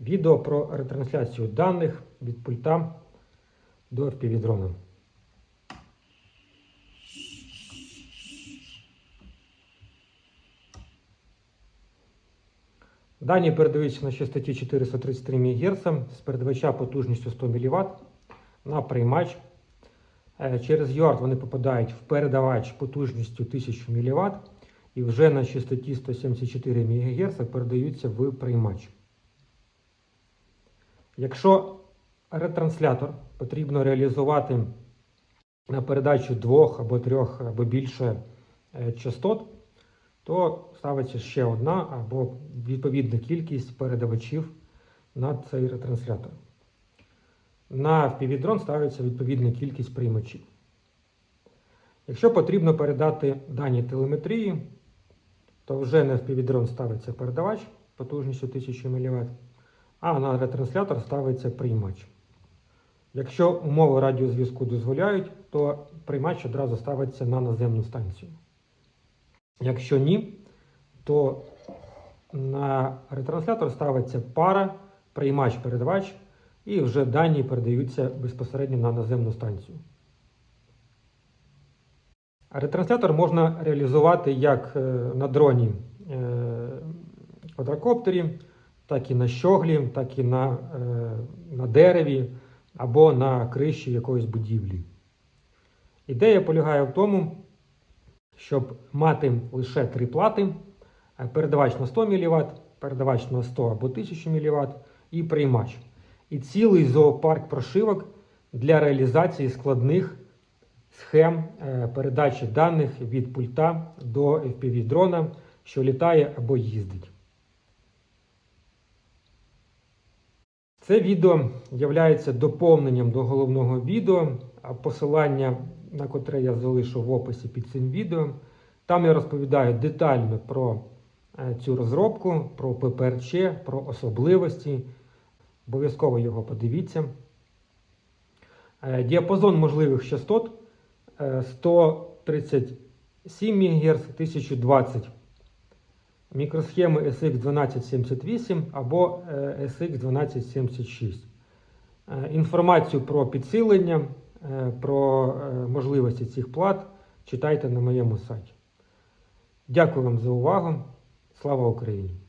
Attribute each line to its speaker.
Speaker 1: Відео про ретрансляцію даних від пульта до FPV-дрона. Дані передаються на частоті 433 МГц з передавача потужністю 100 мВт на приймач. Е, Через UART вони попадають в передавач потужністю 1000 мВт і вже на частоті 174 МГц передаються в приймач. Якщо ретранслятор потрібно реалізувати на передачу двох або трьох або більше е, частот, то ставиться ще одна або відповідна кількість передавачів на цей ретранслятор. На FPV-дрон ставиться відповідна кількість приймачів. Якщо потрібно передати дані телеметрії, то вже на FPV-дрон ставиться передавач потужністю 1000 мВт, а на ретранслятор ставиться приймач. Якщо умови радіозв'язку дозволяють, то приймач одразу ставиться на наземну станцію. Якщо ні, то на ретранслятор ставиться пара, приймач-передавач, і вже дані передаються безпосередньо на наземну станцію. Ретранслятор можна реалізувати як е, на дроні е, квадрокоптері, так і на щоглі, так і на, е, на дереві або на криші якоїсь будівлі. Ідея полягає в тому, щоб мати лише три плати: е, передавач на 100 мВт, передавач на 100 або 1000 мВт і приймач. І цілий зоопарк прошивок для реалізації складних схем е, передачі даних від пульта до FPV-дрона, що літає або їздить. Це відео є доповненням до головного відео, посилання на котре я залишу в описі під цим відео. Там я розповідаю детально про е, цю розробку, про ППРЧ, про особливості. Обов'язково його подивіться. Е, Діапазон можливих частот е, 137 МГц, 1020 мікросхеми SX1278 або е, SX1276. Е, Інформацію про підсилення, е, про можливості цих плат читайте на моєму сайті. Дякую вам за увагу. Слава Україні!